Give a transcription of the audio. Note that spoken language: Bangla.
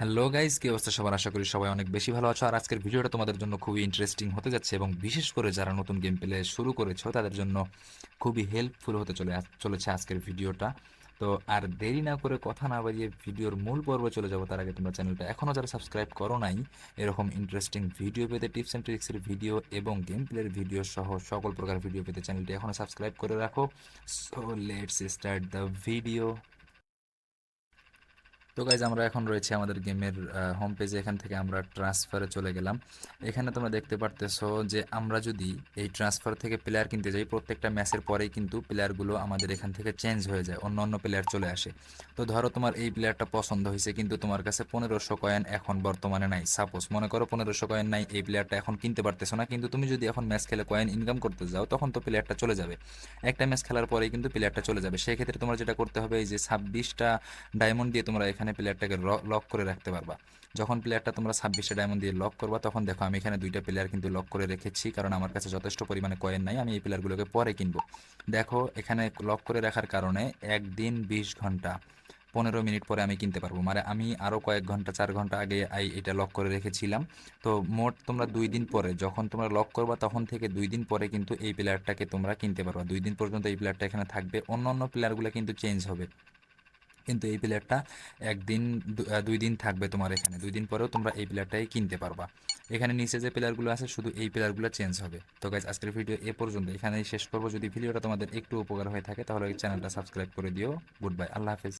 হ্যালো গাইস, কি অবস্থা সবার? আশা করি সবাই অনেক বেশি ভালো আছো। আর আজকের ভিডিওটা তোমাদের জন্য খুবই ইন্টারেস্টিং হতে যাচ্ছে এবং বিশেষ করে যারা নতুন গেম প্লে শুরু করেছ, তাদের জন্য খুবই হেল্পফুল হতে চলে চলেছে আজকের ভিডিওটা। তো আর দেরি না করে কথা না বাড়িয়ে ভিডিওর মূল পর্বে চলে যাব। তার আগে তোমরা চ্যানেলটা এখনও যারা সাবস্ক্রাইব করো নাই, এরকম ইন্টারেস্টিং ভিডিও পেতে টিপস অ্যান্ড ট্রিক্সের ভিডিও এবং গেম প্লের ভিডিও সহ সকল প্রকার ভিডিও পেতে চ্যানেলটি এখনও সাবস্ক্রাইব করে রাখো। So let's start the video তো গাইজ আমরা এখন রয়েছে আমাদের গেমের হোম পেজে এখান থেকে আমরা ট্রান্সফারে চলে গেলাম। এখানে তোমরা দেখতে পারতেছো যে আমরা যদি এই ট্রান্সফার থেকে প্লেয়ার কিনতে যাই, প্রত্যেকটা ম্যাচের পরেই কিন্তু প্লেয়ারগুলো আমাদের এখান থেকে চেঞ্জ হয়ে যায়, অন্য অন্য প্লেয়ার চলে আসে। তো ধরো তোমার এই প্লেয়ারটা পছন্দ হয়েছে, কিন্তু তোমার কাছে পনেরোশো কয়েন এখন বর্তমানে নাই। সাপোজ মনে করো পনেরোশো কয়েন নাই, এই প্লেয়ারটা এখন কিনতে পারতেছো না, কিন্তু তুমি যদি এখন ম্যাচ খেলে কয়েন ইনকাম করতে যাও, তখন তো প্লেয়ারটা চলে যাবে। একটা ম্যাচ খেলার পরেই কিন্তু প্লেয়ারটা চলে যাবে। সেক্ষেত্রে তোমার যেটা করতে হবে, এই যে ছাব্বিশটা ডায়মন্ড দিয়ে তোমরা এখানে প্লেয়ারটাকে লক করে রাখতে পারবা। যখন প্লেয়ারটা তোমরা ছাব্বিশটা ডায়মন্ড দিয়ে লক করবা, তখন দেখো আমি এখানে দুইটা প্লেয়ার কিন্তু লক করে রেখেছি, কারণ আমার কাছে যথেষ্ট পরিমাণে কয়েন নাই, আমি এই প্লেয়ারগুলোকে পরে কিনবো। দেখো, এখানে লক করে রাখার কারণে একদিন বিশ ঘণ্টা, পনেরো মিনিট পরে আমি কিনতে পারব। মানে আমি আরও কয়েক ঘণ্টা, চার ঘণ্টা আগে এই এটা লক করে রেখেছিলাম। তো মোট তোমরা দুই দিন পরে, যখন তোমরা লক করবা, তখন থেকে দুই দিন পরে কিন্তু এই প্লেয়ারটাকে তোমরা কিনতে পারবা। দুই দিন পর্যন্ত এই প্লেয়ারটা এখানে থাকবে। অন্য অন্য প্লেয়ারগুলো কিন্তু চেঞ্জ হবে। কিন্তু এই প্লেয়ারটা একদিন দুই দিন থাকবে তোমার এখানে। দুই দিন পরেও তোমরা এই প্লেয়ারটাই কিনতে পারবা। এখানে নিচে যে প্লেয়ারগুলো আছে, শুধু এই প্লেয়ারগুলো চেঞ্জ হবে। তো গাইজ আজকের ভিডিও এ পর্যন্ত। এখানেই শেষ করব। যদি ভিডিওটা তোমাদের একটু উপকার হয়ে থাকে, তাহলে চ্যানেলটা সাবস্ক্রাইব করে দিও। গুড বাই আল্লাহ হাফেজ।